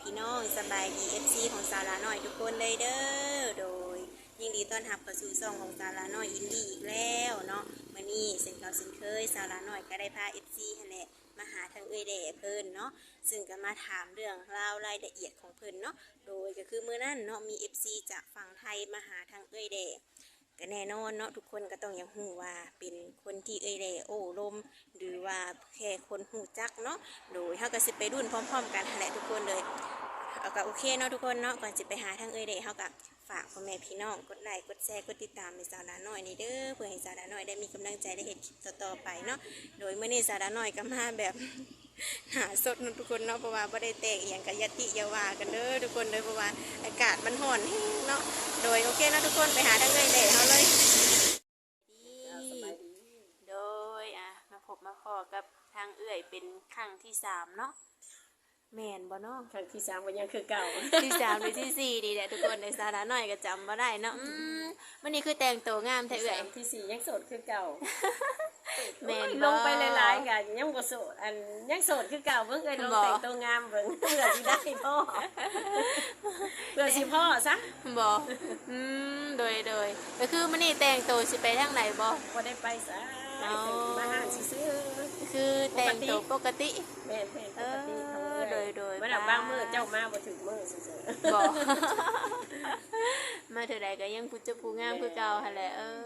พี่น้องสบายดีเอฟซีของสาราหน่อยทุกคนเลยเด้อโดยยินดีต้อนรับเข้าสู่ซองของสาราหน่อยอินดี้อีกแล้วเนาะมื่อนี้เส้นเก่าเส้นเคยสาราหน่อยก็ได้พาเอฟซีแหละมาหาทางเอ้ยแด่เพิ่นเนาะซึ่งก็มาถามเรื่องราวรายละเอียดของเพิ่นเนาะโดยก็คือเมื้อนั้นเนาะมีเอฟซีจากฝั่งไทยมาหาทางเอ้ยแด่ ก็แน่นอนเนาะทุกคนก็ต้องอยังหูว่าเป็นคนที่เอ่ยแลโอลม หรือว่าแค่คนหูจักเนาะโดยเขาก็สิไปรุ่นพร้อม ๆ กันแหละทุกคนเลยเอาก็โอเคเนาะทุกคนเนาะก่อนจะไปหาทางเอ่ยแลเขาก็ฝากพ่อแม่พี่น้องกดไลค์กดแชร์กดติดตามในสาระน้อยนี่เด้อเพื่อให้สาระน้อยได้มีกำลังใจได้เห็นคลิปต่อๆไปเนาะโดยเมื่อนี้สาระน้อยก็มาแบบหาสดเนาะทุกคนเนาะเพราะว่าบ่ได้แตกอย่างกับยติยาวากันเด้อทุกคนเลยเพราะว่าอากาศมันร้อนแห้งเนาะ โดยโอเคนะทุกคนไปหาทางเอ่ยแลเขาเลยดีโดยอะมาพบมาพอกับทางเอื่อยเป็นครั้งที่สามเนาะ แมนบ่เนาะครั้งที่สามก็ยังคือเก่าที่สามหรือที่สี่ดีแหละทุกคนในสาระหน่อยก็จำมาได้เนาะอืมวันนี้คือแต่งตัวงามแท้เอื่อยสามที่สี่ยังโสดคือเก่าแม่นบ่โอ้ยลงไปหลายๆกันยังบ่โสดอันยังโสดคือเก่าเพิ่งเคยลงบ่แต่งตัวงามเพิ่งเพื่อสิได้พ่อเพื่อสิพ่อซะบ่อืมโดยโดยก็คือมันนี่แต่งตัวสิไปทางไหนบ่บ่ได้ไปซะอ๋อมาห้างซื้อคือแต่งตัวปกติๆแม่นแม่นปกติของเออ โดยโดยมันเอาบางมื้อเจ้ามาบ่ถึงมื้อซื่อบ่มาเท่าใดก็ยังผู้เจะผู้งามคือเก่าหั่นแหละเออ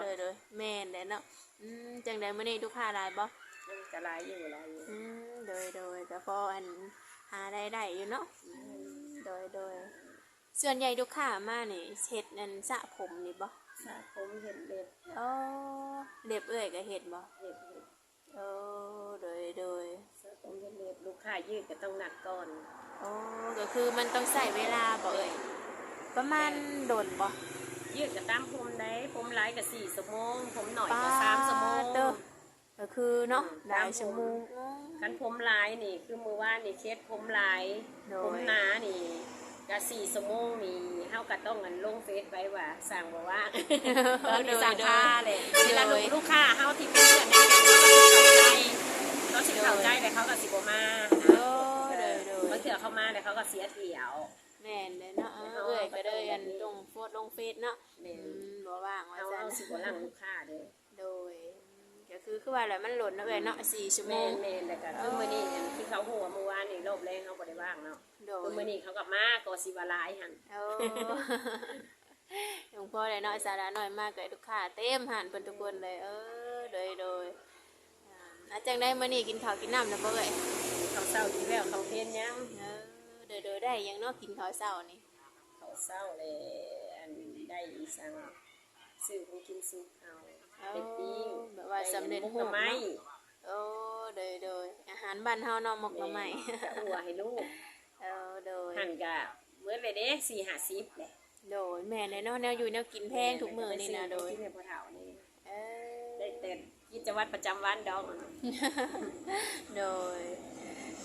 โดยโดยแม่นแหละเนาะอืมจังไดมื้อนี้ลูกค้าหลายบ่ๆก็หลายอยู่หลายอยู่อืมโดยโดยก็พออันหาได้ได้อยู่เนาะอืมโดยโดยส่วนใหญ่ลูกค้ามานี่เฮ็ดนั่นสระผมนี่บ่สระผมเห็นเล็บอ๋อเล็บเอ้ยก็เฮ็ดบ่เห็นเห็นโอ้โดยโดย สระผมเห็นเล็บลูกค้ายืดก็ต้องนัดก่อนโอ้ก็คือมันต้องใส่เวลาบ่เอ้ยประมาณโดนบ่ยืดกับตามผมได้ผมหลายกับสี่ชั่วโมงผมหน่อยกับสามชั่วโมงเด้อก็คือเนาะอืมหลายชั่วโมงคันผมหลายนี่ คือมือว่านนี่เคสผมหลายโดยผมหนานี่กับสี่ชั่วโมงนี่เฮาก็ต้องเงินลงเฟซไว้ว่าสั่งบอกว่าตอนนี้สั่งค่าเลยเวลาลูกลูกค้าเฮาที่เป็นเพื่อนได้ เขาสิเข้าใจแต่เขาก็สิบ่มาโอ้โดยโดยบางเถื่อเข้ามาแต่เขาก็เสียเที่ยวแม่นเลยเนาะเออเอ้ยก็เลยอันลงโพสต์ลงเฟซเนาะแม่นอืมบ่ว่างว่าเฮาซั่เอานสิบ่ลังลูกค้าเด้อโดยก็คือคือว่าแหละมันหล่นนะเอ้ยเนาะสี่ชั่วโมแม่งนแม่นแต่ก็คือมื้อนี้อันที่เขาหัวเมื่อวานนี่รอบแรงเขาบ่ได้ว่างเนาะโดคืยอมื้อนี้เขากลับมาก็สิว่าหลายหั่นโอ้หลวงพ่อเลยเนาะสาระน้อยมากเลยลูกค้าเต็มหันเพิ่นทุกคนเลย เออโดยโดย อ่าอาจังได้มื้อนี้กินข้าวกินน้ำนะบ่เอ้ยเขาเศร้าอยู่แล้วเขาเพียนยังเออโดยโดยได้หยังเนาะกินข้าวเช้านี่เขาเศร้าเลยอันได้อีสังซื้อของกินซุปเอาเป็นปิ้งแบบว่าสำเร็จมุกรูหน่ปอไม้เนาะโอ้โดยโดยอาหารบ้านเฮาเนาะหมกหน่อไม้กะอัวให้ลูกเออโดยหั่นกะเมื่อเลยเด้สี่ห้าสิบเลยโดยแม่เนี่ยเนาะแนวอยู่แนวกินแพงทุกมื้อนี่นะโดยที่แม่พ่อเฒ่านี่เอได้อแต่ กิจวัตรประจำวันดอกโดย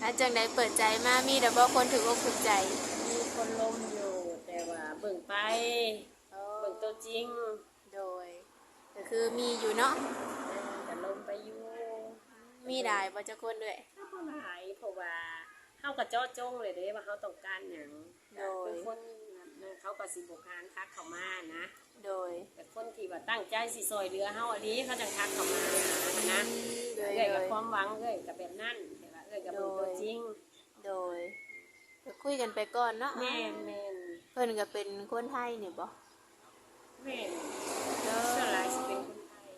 อาจังได้เปิดใจมามีแต่บ่คนถึกอกถึกใจมีคนลมอยู่แต่ว่าเบิ่งไปเบิ่งตัวจริงโดยก็คือมีอยู่เนาะแต่ลมไปอยู่มีหลายบ่จะคนด้วยถ้าบ่หลายเพราะว่าเฮาก็เจาะจงเลยเด้ว่าเฮาต้องการหยังคือคน นั้นเขาก็สิบ่คานทักเข้ามานะ โดย แต่คนที่ว่าตั้งใจสิซอยเหลือเฮาอันนี้เขาจังทักเข้ามานะโดยเอ้ยโดกับย ความหวังเอ้ยกับแบบนั้นแต่ว่าเอ้ยกับเป็นตัวจริงโดยก็คุยกันไปก่อนเนาะแม่นแม่นเพิ่นก็เป็นคนไทยนี่บ่แม่นโดส่วนหลายสิเป็นคนไทย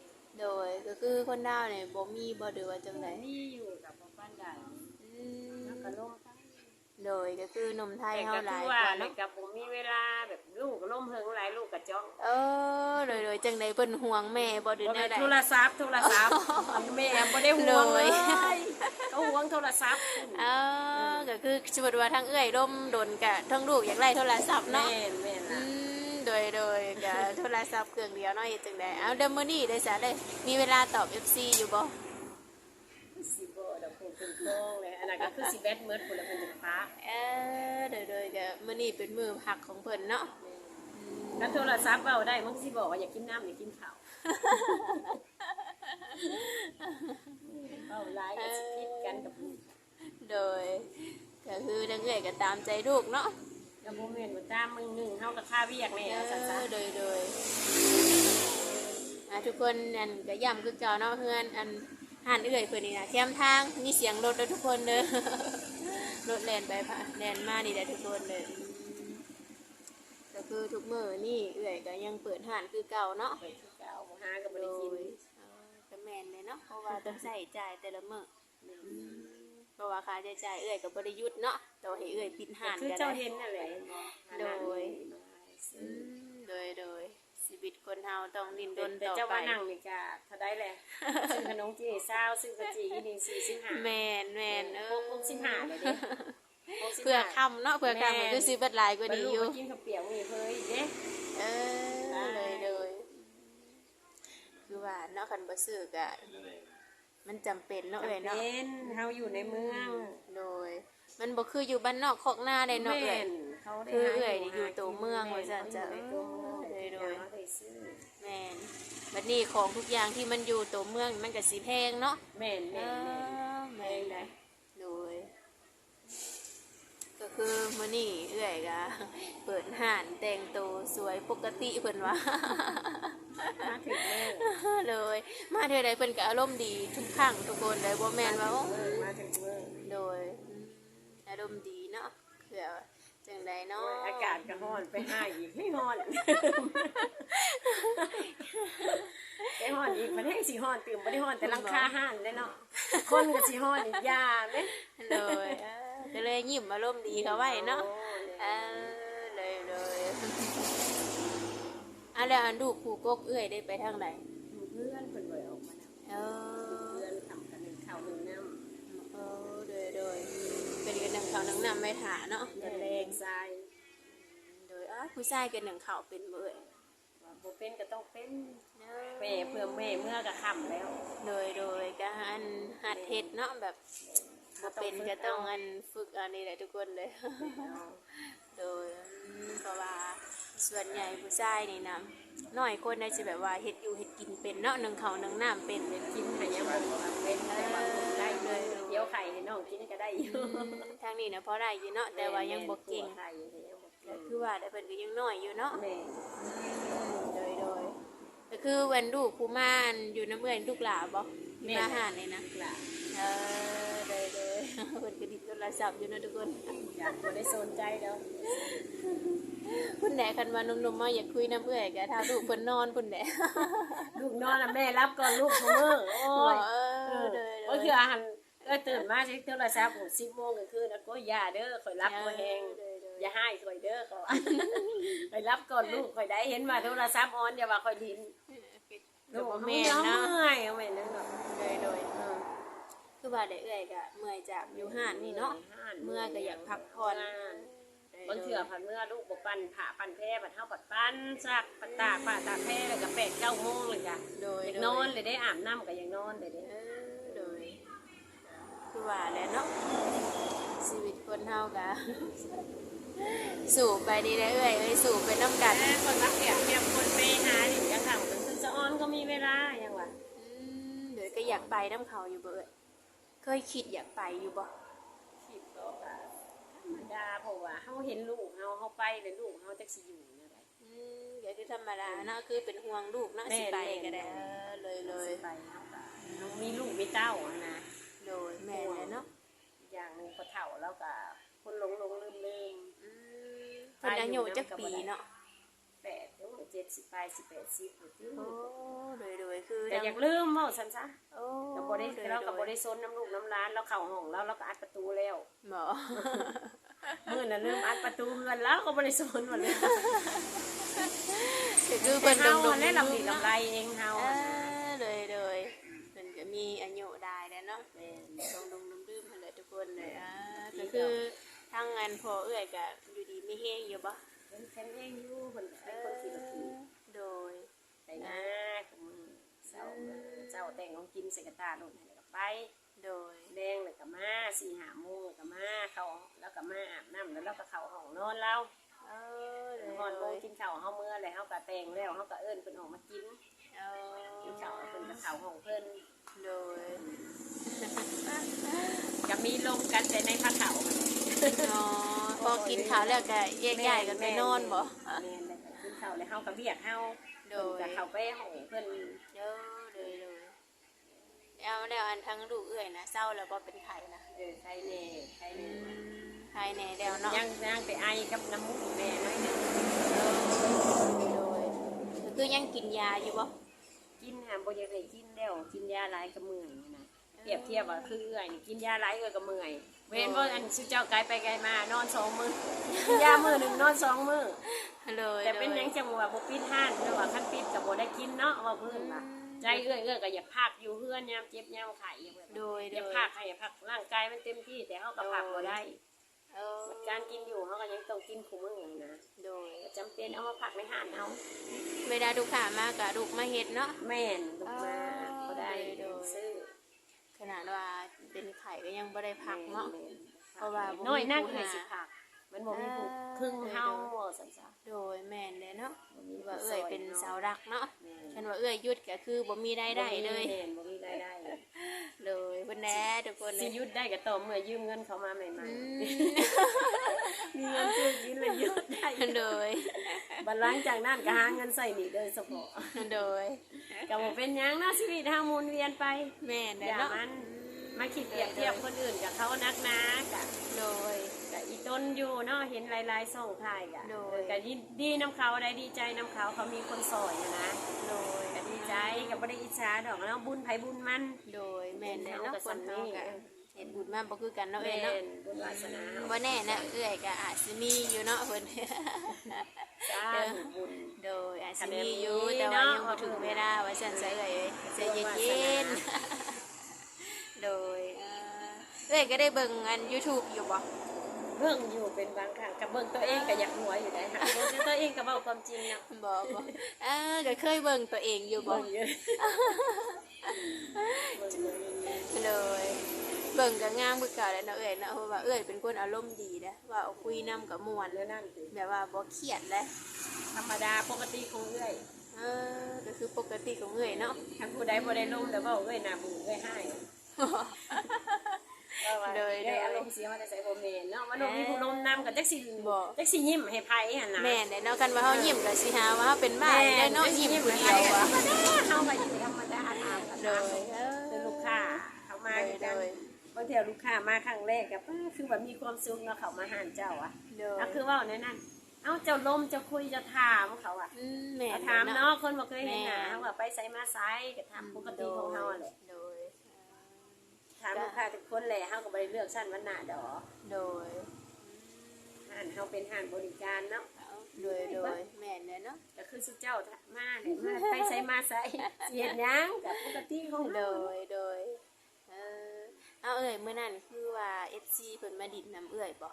โดยก็คือคนดาวนี่บ่มีบ่หรือว่าจังไดมีอยู่กับพ่อป้านใด อืม แล้วก็ลงไป โดยก็คือหนุ่มไทยแต่เฮาก็หลาคืยอกว่าว่าในเนาะกับผมมีเวลาแบบลูกก็ล่มเฮิงหลายลูกกับจ้องเออโดยโดยจังไดเพิ่นห่วงแม่บ่หรือบ่แนเป็วนใดโทรศัพท์โทรศัพท์อันแม่บ่ได้ห่วงเลยเลยเขาห่วงโทรศัพท์เออก็คือสมมติว่าทั้งเอื้อยร่มโดนกะทั้งลูกอยากไล่โทรศัพท์แม่เนาะ นแม่นอืล่ะมโดยโดยกะโทรศัพท์เครื่องเดียวเนาะเฮ็ดจังไดเอาเดมมื้อนี้ได้ซะได้มีเวลาตอบ FC อยู่บ่สิบ่ดอกคุณเป็นโค้งเลยอั นนั้นก็คือสิแบตเมิดพุ่นละเพิ่นเป็นพระเออโดยโดยกะมื้อนี้เป็นมื้อพักของเพิ่นเนาะถ้าโทรศัพท์เว้าได้มันก็สิบอกว่าอยากกินน้ำอยากกินข้าวเว้าหลายก็สิคิดกันกับโดยก็ก็คือทั้งเอื้อยก็ตามใจลูกเนาะกับโมเมนต์ว่าตามมึงหนึ่งเฮากับค่าเวียกแม่เอเอาซั่นอโดยโดยอะทุกคนอันก็ย้ำคือเก่าเนาะเพื่อนอัน หันเอื้อยเพิ่นนี่นะแคมทางมีเสียงรถเด้อทุกคนเด้อรถแล่นไปผ่านแล่นมานี่แหละทุกคนเลยอืมก็คือทุกมื้อนี่เอื้อยก็ยังเปิดห้านคือเก่าเนาะๆไปคือเก่าบ่หาก็บ่โดได้กินยเออก็แม่นเลยเนาะเพราะว่าต้องใส่จ่ายแต่ละมื้ออืมเพราะว่าค่าใช้จ่ายเอื้อยก็บ่ได้หยุดเนาะต่อให้เอื้อยปิดห้านคือก็เจ้าได้เห็นนั่นแหละโดยอืมโดยโดยชี วิตคนเฮาต้องดิ้นรนแต่ต่อเจ้าไปว่านั่งนี่ก็เท่าได้แหละซื้อขนมจีนซาวซื้อกะจีนี่45แมนแมนเออหกสิบห้าเลยเด้หกสิบห้าเพื่อคำเนาะเพื่อคำมันก็ซื้อบัตรหลายกว่าบรรนี้ลุอยู่มากินข้าวเปียกนี่เฮ้ยเด้ เออเลยเลยคือว่าเนาะคันบ่ซื้อก็มันจำเป็นเนาะเอ้ยเนาะเป็นเฮาอยู่ในเมืองโดย มันบ่คืออยู่บ้านนอกคอกหน้าได้เนาะเอ้ยเขาได้คือเอื้อยนี่อยู่ตัวเมืองว่าซั่นจ้ะ เออ ตัวเมืองโดยซื้อแมนบัดนี้ของทุกอย่างที่มันอยู่ตัวเมืองมันก็สิแพงเนาะแม่นแม่นแม่นอแม่นเลยโดย ก็คือมื้อนี้เอื้อยก็เปิดห้านแต่งตัวสวยปกติเพิ่นว่ามาถึงเมืองเลย มาเท่าใดเพิ่นก็อารมณ์ดีทุกครั้งทุกคนเลยบ่แม่นว่าโอ้มาถึงเมืองโดย อารมณ์ดีเนาะเผื่อ จังใดเนาะอากาศก็ร้อนไปห้าอีกให้ร้อนไปร้อนอีกมันให้สิร้อนตื่มบ่ได้ร้อนแต่หลังคาห้านได้เนาะคนก็สิร้อนอีกอยาเด้เลยเออก็เลยยิ้มอารมณ์ดีเขาไว้เนาะโอ้เออเลยเลยอะแล้วอันลูกผูกกเอื้อยได้ไปทางไหนเพื่อนเพิ่นบ่ได้ออกมานะเออเพื่อนทำกันหนึ่งข้าวหนึ่งน้ำเออโดยโดยเป็นกันหนึ่งเขาวหนึ่งนำไม่ถาเนาะ เดิเดินนแรแรงงทรายโดยอ้าวผู้ชายกันหนึ่งเขาวเป็นเบื่อว่าบ่เป็นก็ต้องเป็นเนแม่เพื่อแม่เมื่อก็ค่ำแล้วโดยโดยก็อันหัดเห็ดเนาะแบบบ่เป็นก็ต้องอันฝึกอันนี้แหละทุกคนเลย โดยอืมเพราะว่าส่วนใหญ่ผู้ชายนี่นะน้อยคนได้สิแบบว่าเฮ็ดอยู่เฮ็ดกินเป็นเนาะหนึ่งเขาวหนึ่งน้ำเป็นเลยกินให้ยังบ่เป็นแต่ว่าได้เลยเดี๋ ยวไข่ให้น้องกินก็ได้อยู่ทางนี้นะเพราะได้อยู่เนาะแต่ว่ายังบ่เก่งไข่ให้ยังบ่เก่ก็งคือว่าแต่เพิ่นก็ยังน้อยอยู่เนาะแม่โดยโดยก็คือวันลูกผู้ม่านอยู่น้ำเมื่อนลูกหลาบ่มีมาหารเลยนะล่ะเออโดยโดยเพิ่นก็ดิดโทรศัพท์อยู่นะทุกคน อยากบ่ได้สนใจแล้วพุ่นแหนคันว่าหนุ่มๆมาอยากคุยน้ำเอื้อยก็ถ้าลูกเพิ่นนอนพุ่นแหนลูกนอนแล้วแม่รับก่อนลูกของมื้อโอ้บ่ยเอเอออโดยโดก็ยคืออาหาร เออตื่นมาเช็คโทรศัพท์ผม10โมงกลางคืนแล้วก็อย่าเด้อข่อยรับบ่แฮงโดยโดยอย่าให้ข่อยเด้อเขาว่าข่อยรับก่อนลูกข่อยได้เห็นว่าโทรศัพท์ออนอย่าว่าข่อยลิ้นก็ลูกบ่แม่แม่นเนาะเนาะเมื่อยเอาแม่นั่นเนาะโดยโดยเออคือว่าได้เอื้อยก็เมื่อยจากอยู่ห้านนี่เนาะเมื่อก็อยากพักผ่อนบางเถื่อผันเมื่อลูกบ่ปั่นผ่าปั่นแพร่ผัดเท่าผัดปั้นซักผัดตากผ่าตากแพร่แล้วก็แปดเก้าโมงเลยจ้ะโดยอยากโดยนอนเลยได้อาบน้ำก็ยังนอนเลยเด้เออโดย คือว่าแหล้วเนาะชีวิตคนเฮากะสู่ไปดีได้เอ้ยเอ้ยสู่ไปน้ำกันแต่คนรักเปียกเปียกคนไปหาดิยังถามกันคือจะออนก็มีเวลายังวะอืมเดี๋ยวก็อยากไปน้ำเขาอยู่เบ่เอ้ยเคยคิดอยากไปอยู่บ่คิดก็ว่าธรรมดาเพราะว่าเฮาเห็นลูกเฮาเฮาไปเลยลูกเฮาจักสิอยู่นั่นแหละอืมเดี๋ยวที่ธรรมดาเนาะคือเป็นห่วงลูกเนาะแม่สิไปแม่ก็ได้เออเลยเลยไปเฮาก็มีลูกมีเต้าอะนะ โดยแม่เลยเนาะอย่างหนึงพอเฒ่าแล้วก็คนหลงหลงลืมลืมอืมเพิ่นอายุจักปีเนาะแปดถึงเจ็ดสิบปลายสิบแปดสิบโอ้โดยโดยคือแต่อยากลืมเว่าสันซะโอ้กับบได้โดยเรากับโดบยได้ซนน้ำลูกน้ำร้านเราเข่าห้องแล้วเราก็อัดประตูแล้วหมอมื่อน่ะลืมอัดประตูเงินแล้วก็บได้ซนหมดเลยก็คือเพิ่นเฮาดงๆเล่นเราๆดีเนาะกำไรเองเฮา เออเลยเลย มันก็มีอายุได้แล้วเนาะแม่นลงลงลืมลืมๆเลยทุกคนเลยอ่าก็คือทางงานพอเอื้อยก็อยู่ดีไม่แห้งอยู่ปะเป็นแข็งเองอยู่คนเป็นคนขี่รถขี่โดยไปนะเศร้าเศร้าแต่งของกินใส่กระตาโดนให้แล้วก็ไปโดยแดงเลยก็มาสี่หาโมงก็มาเขาแล้วก็มาอาบน้ำแล้วเราก็เข้าห้องนอนเราเออโดยหอนโมโดงยกินข้าวเฮาเมื่อแล้วเฮาก็แต่งแล้วเฮาก็เอิ้นเพิ่นออกมากินเอกินข้าวอเพิ่นก็ข้าวของเพิ่น โดยก็มีลงกันแต่ในพระเขาอ๋อพอกินข้าวแล้วก็แยกย้ายกันไปนอนบ่แม่นเลยกินข้าวแล้วเฮาก็เบียกเฮาโดยก็เข้าไปห้องเพิ่นเด้อเลยเลยเอาแล้วอันทั้งลูกเอื้อยนะเศร้าแล้วบ่เป็นไข้นะเออใครแน่ใครแน่ไข้แน่แล้วเนาะยังยังไปไอกับน้ำมูกแม่หน้อยหนึงโดยก็คือยังกินยาอยู่บ่กิน หามบ่อยากได้กินแล้วกินยาหลายก็เมื่อยนี่นะเปรียบเทียบว่าคือเอื้อยนี่กินยาหลายเอื้อยก็เมื่อยเว้นบ่อันสิเจ้าไกลไปไกลมานอนสองมื้อกินยามื้อหนึงนอนสองมื้อเลยแต่เป็นโดหยังจังว่าบ่ปิดห้านหรือว่าคันปิดก็บ่ได้กินเนาะว่าเพิ่นว่าใจเอื้อยเอื้อยก็อยากพักอยู่เฮือนยามเจ็บยามไข้อย่างเพิ่นโดยอโดยากยพักให้พักร่างกายมันเต็มที่แต่เฮาก็พักบ่ได้ เออการกินอยู่เฮาก็ยังต้องกินคู่มื้อนะ โดยจำเป็นเอามาพักในห้านเอาเวลาลูกค้ามาก็ลูกมาเฮ็ดเนาะแม่นลูกมาบ่ได้โดยซื้อขนาดว่าเป็นไข่ก็ยังบ่ได้พักเนาะแม่เพราะว่าบ่มีน้อยนั่งผู้เลยหาสิพัก มันบ่มีผู้อ่าครึ่งเฮาซั่นซะโดยแม่นเลยเนาะบ่มีว่าผู้เอ้ยซเป็นาะเสารักเนาะแม่นฉันว่าเอ้ยหยุดก็คือบ่มีรายได้เลยแม่นบ่มีรายได้เลยเพิ่นแหน่ทุกคนเลสิยหยุดได้ก็ต่อเมื่อยืมเงินเขามาใหม่อืมๆมีเงินซื้อกินเลยหยุดได้โดยบัดหลังจากนั้นก็หาเงินใส่หนี้โดยเฉพาะโดยก็บ่เป็นหยังเนาะชีวิตเฮาหมุนเวียนไปแม่นอเลยย่าเนาะมันมาคิดเปรียบเทียบคนอื่นกับเขานักหนากะโดยกะอีต้ นอยู่เนาะเห็นหลายๆส่องถ่ายกะโดย เออกะยินดีน้ำเขาได้ดีใจน้ำเขาเขามีคนสอนนะนะโดยกะดีใจกับบ่ได้อิจฉาดอกเนาะบุญไผบุญมันโดยแม่นเลยเฮาเนาะก็คนเฮาสำนึกก็เห็นบุญมาบ่คือกันเนาะเอ้แม่ยเนาะนบุญวาสนาเฮาบ่แน่นะเอ้ยก็อาจสิมีอยู่เนาะเพิ่นสาธุบุญ โดยอาจสิมีอยู่คะแนนมีแต่ว่าเนาะยังบ่ถึงเวลาว่าซั่นซะเอ้ยใจเย็นๆ โดยเอ่อเอ้ยก็ได้เบิ่งอัน YouTube อยู่บ่ เบิ่งอยู่เป็นบางครั้งกับเบิ่งตัวเองก็อยากหัวอยู่ได้ค่ะเบิ่งแต่ตัวเองก็เว้าความจริงเนาะบ่บ่เออก็เคยเบิ่งตัวเองอยู่บ่เบิ่งอยู่เบิ่งอยู่เลยเบิ่งก็งามคือเก่าแหล้วเนาะเอ้ยเนาะเพราะว่าเอ้ยเป็นคนอารมณ์ดีนะว่าเอาคุยนํกับม่วนแล้วนั่นสิแบบว่าบ่เครียดเลยธรรมดาปกติของเอื้อยเออก็คือปกติของเอ้ยเนาะทั้งผู้ใดบ่ได้ลมแต่ว่าเอ้ยหน้าบูเอ้ยให้ว่าว่า โดยได้โดยอารมณ์เสียมาแต่ใส่บ่แม่นเนาะมันบ่มีผู้ลมนำก็จักสิบ่จักสิยิ้มให้ไผหั่นน่ะแม่นเด้เนาะกันว่าเฮายิ้มก็สิหาว่าเฮาเป็นบ้าได้เนาะยิ้มผู้เดียวธรว่ะรมดาเฮาก็อยู่ธรรมดาตามกันโดยเออคือลูกค้าเขามาโดคืยอกันโดยบางเทีลูกค้ามาครั้งแรกก็ป้าคือแบบมีความสุขเนาะเขามาหาเจ้าอะโดยก็คือว่าในนั้นเอ้าเจ้าลมเจ้าคุยเจะถามเขาอะอืมแม่นถามเนาะคนบ่เคยเห็นหน้าแม่เขาว่าไปไสมาไสก็ถามปกติของเฮาแหละโดย ถามลูกค้าทุกคนแหละเฮาก็บ่ได้เลือกชั้นวันหน้าดอกโดย ห้านเฮาเป็นห้านบริการเนาะโดย โดย แม่นเด้เนาะ ก็คือสุเจ้ามาเนี่ยมาไปไสมาไสสิเฮ็ดหยังกับปกติของโดเฮายโดย เออเอาเอ้ยมื้อนั้นคือว่า FC เพิ่นมาดินน้ำเอ้ยบ่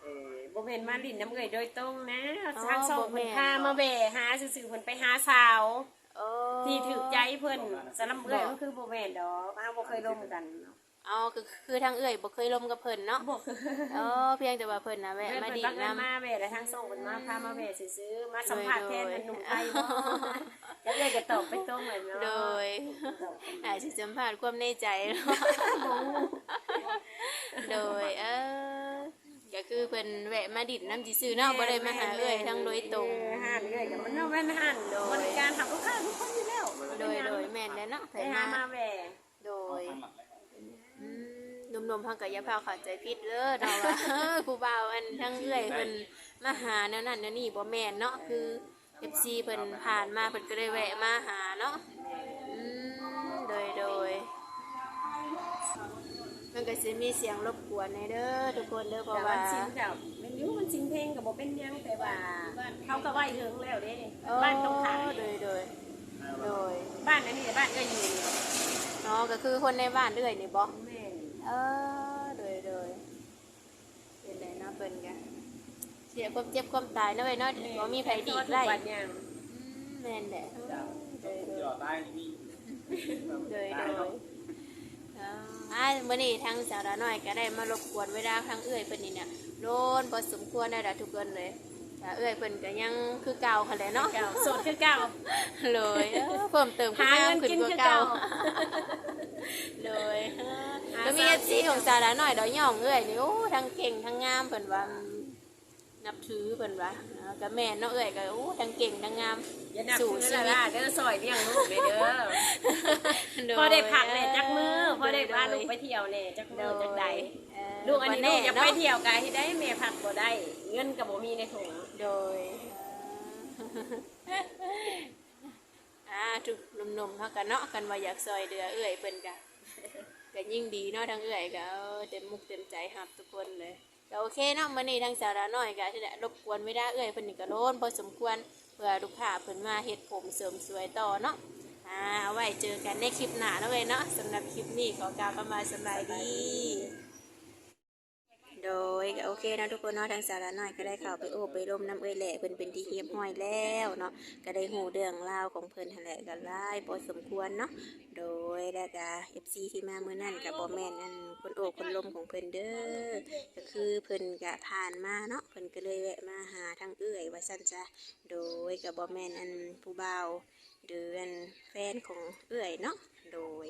เออบ่แม่นมาลิ้นน้ำเอ่ยโดยตรงนะอ๋อทางส่งบ่แม่เพิ่นนพามาแหวหาซื่อๆเพิ่นไปหาสาว โอ้ที่ถือใจเพิ่นสำหรับเอ้ยก็คือบ่แม่นดอกอ้าบ่เคยร่วมกันเนาะเอาคือคือทางเอ้ยบ่เคยลมกับเพิ่นเนาะบ่เคยเออเพียงแต่ว่าเพิ่นน่ะแวะเพิ่นมาเพิ่นดิบันงเอิญน้ำมาแหวแล้วทางส่งเพิ่นมาพามาแหวซื่อๆมาสัมภาษณ์แทนโดยเพิ่นหนุ่มไทยบ่แล้วเลยก็ตอบไปตรงเลยเนาะโดย อาจจะสัมภาษณ์ความในใจเนาะโดย เออ ก็คือเพิ่นแวะมาดินน้ำซื่อๆเนาะบ่ได้มาหาเอ้ยทั้งโดยตรง เออห้านเอ้ยก็มันเนาะแม่นห้านโดย บริการทำลูกค้าทุกคนอยู่แล้วโดยโดยแม่นแล้วเนาะไปเพิ่นหามามาแหวโดยอืมหนุ่มๆเพิ่นก็อย่าพาเข้าใจผิดเด้อเนาะว่าเออผู้บ่าวอันทั้งเอื้อยเพิ่นมาหาแนวนั้นแนวนี้บ่แม่นเนาะคือ FC เพิ่นผ่านมาเพิ่นก็ได้แวะมาหาเนาะ มันก็สิมีเสียงรบกวนในเด้อทุกคนเด้อเพแต่ราะว่าว่าสิงกับมันอยู่มันสิงเพลงกับบ่เป็นหยังแต่ว่าเขาก็ไหวเถิงแล้วเด้โอ้บ้านตรงขามโดยโดยโดยบ้านอันนี้บ้านก็อยู่เนาะก็คือคนในบ้านเรื่อยนี่บ่แม่นเออโดยโดยเป็นไรเนาะเพิ่นกะเสียความเจ็บความตายเนาะเว้ยเนาะบ่มีไผดีดไล่บ้านยังอืมแม่นแหละโดยโดยจอดได้นี่ โดยโดย อ่าอ่ามื่อนี้ทางสาวน้อยก็ได้มารบกวนเวลาทางเอื้อยเพิ่นนี่เนี่ยโดนพอสมควรได้ละทุกคนเลยแต่เอื้อยเพิ่นก็ยังคือเก่าค่ะแหละเนาะ เก่าโสดคือเก่าเลยเออเพิ่มเติมหาเงินขึ้กินกว่าคือเก่าเก่าเลยหาแล้วมีเอฟซีของสาระหน่อยดอกย่องเอ้ยนี่โอ้ทั้งเก่งทั้งงามเพิ่นว่า นับถือเพิ่นว่าแล้วก็แม่นเนาะเอ้ยก็โอ้ทั้งเก่งทั้งงาม อย่าหนักสู่มือชีละวิตล่ะเด้อซอยเลี้ยงลูกเด้อเด้อโดยพอได้พักแน่จักมือพอได้พาลูกไปเที่ยวแน่จักมือจักใดเอ่อลูกอันนี้ลูกอยากไปเนาะเที่ยวกายที่ได้แม่พักบ่ได้ เงินก็บ่มีในถุง โดยอ่าทุกหนุ่มๆเขากันเนาะกันว่าอยากซอยเดือเอื้อยเพิ่นกะก็ยิ่งดีเนาะทั้งเอื้อยก็เออเต็มมุกเต็มใจหับทุกคนเลย ก็โอเคเนาะมื้อนี้ทางสาระน้อยก็ที่ได้รบกวนไม่ได้เอื้อยเพิ่นนี่ก็โลนพอสมควรเพื่อลูกค้าเพิ่นมาเฮ็ดผมเสริมสวยต่อเนาะอ่าเอาไว้เจอกันในคลิปหน้าเนาะเว้ยเนาะสำหรับคลิปนี้ขอกล่าวคำว่าสบายดี โดยก็โอเคนะทุกคนเนาะทางสาระน้อยก็ได้ข้าวไปโอบไปร่มน้ำเอ้ยแหละเพิ่นเป็นที่เฮียบห้อยแล้วเนาะก็ได้หูเรื่องราวของเพิ่นหั่นแหละก็หลายพอสมควรเนาะโดยแล้วก็ FC ที่มาเมื้อนั้นก็บ่แม่นอันคนโอบคนลมของเพิ่นเด้อก็คือเพิ่นก็ผ่านมาเนาะเพิ่นก็เลยแวะมาหาทางเอื้อยว่าซั่นจ้ะโดยก็บ่แม่นอันผู้เบาวหรือนแฟนของเอื้อยเนาะโดย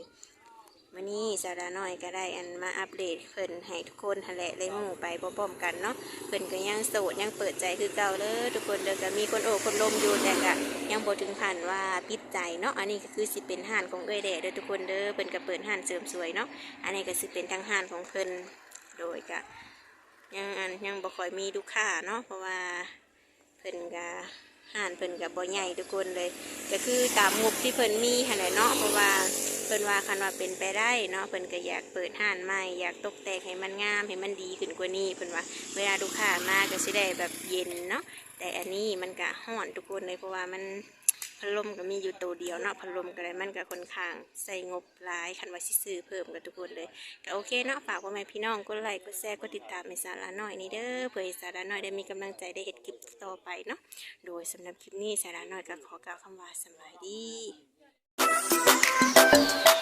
วันนี้สาระน้อยก็ได้อันมาอัปเดตเพิ่นให้ทุกคนแหละเลยหมู่ไปพร้อมๆกันเนาะเพิ่นก็ยังโสดยังเปิดใจคือเก่าเลยทุกคนเด้อก็มีคนโอบคนลมอยู่แต่ก็ยังบ่ถึงขั้นว่าปิดใจเนาะอันนี้ก็คือสิเป็นห้านของเอ้ยแดเด้อทุกคนเด้อเพิ่นก็เปิดห้านเสริมสวยเนาะอันนี้ก็สิเป็นทางห้านของเพิ่นโดยก็ยังอันยังบ่ค่อยมีลูกค้าเนาะเพราะว่าเพิ่นก็ห้านเพิ่นก็บ่ใหญ่ทุกคนเลยก็คือตามงบที่เพิ่นมีหั่นแหละเนาะเพราะว่า พิ่นว่าคันว่าเป็นไปได้เนาะเพิ่นก็อยากเปิดห้านใหม่อยากตกแต่งให้มันงามให้มันดีขึ้นกว่านี้เพิ่นว่าเวลาลูกค้ามาก็สิได้แบบเย็นเนาะแต่อันนี้มันก็ร้อนทุกคนเลยเพราะว่ามันพัดลมก็มีอยู่ตัวเดียวเนาะพัดลมก็เลยมันก็ค่อนข้างใส่งบหลายคันว่าสิซื้อเพิ่มกับทุกคนเลยก็โอเคเนาะฝากพ่อแม่พี่น้องกดไลค์กดแชร์กดติดตามให้สาระน้อยนี่เด้อเพื่อสาระน้อยได้มีกำลังใจได้เฮ็ดคลิปต่อไปเนาะโดยสำหรับคลิปนี้สาระน้อยก็ขอกล่าวคำว่าสบายดี Thank you.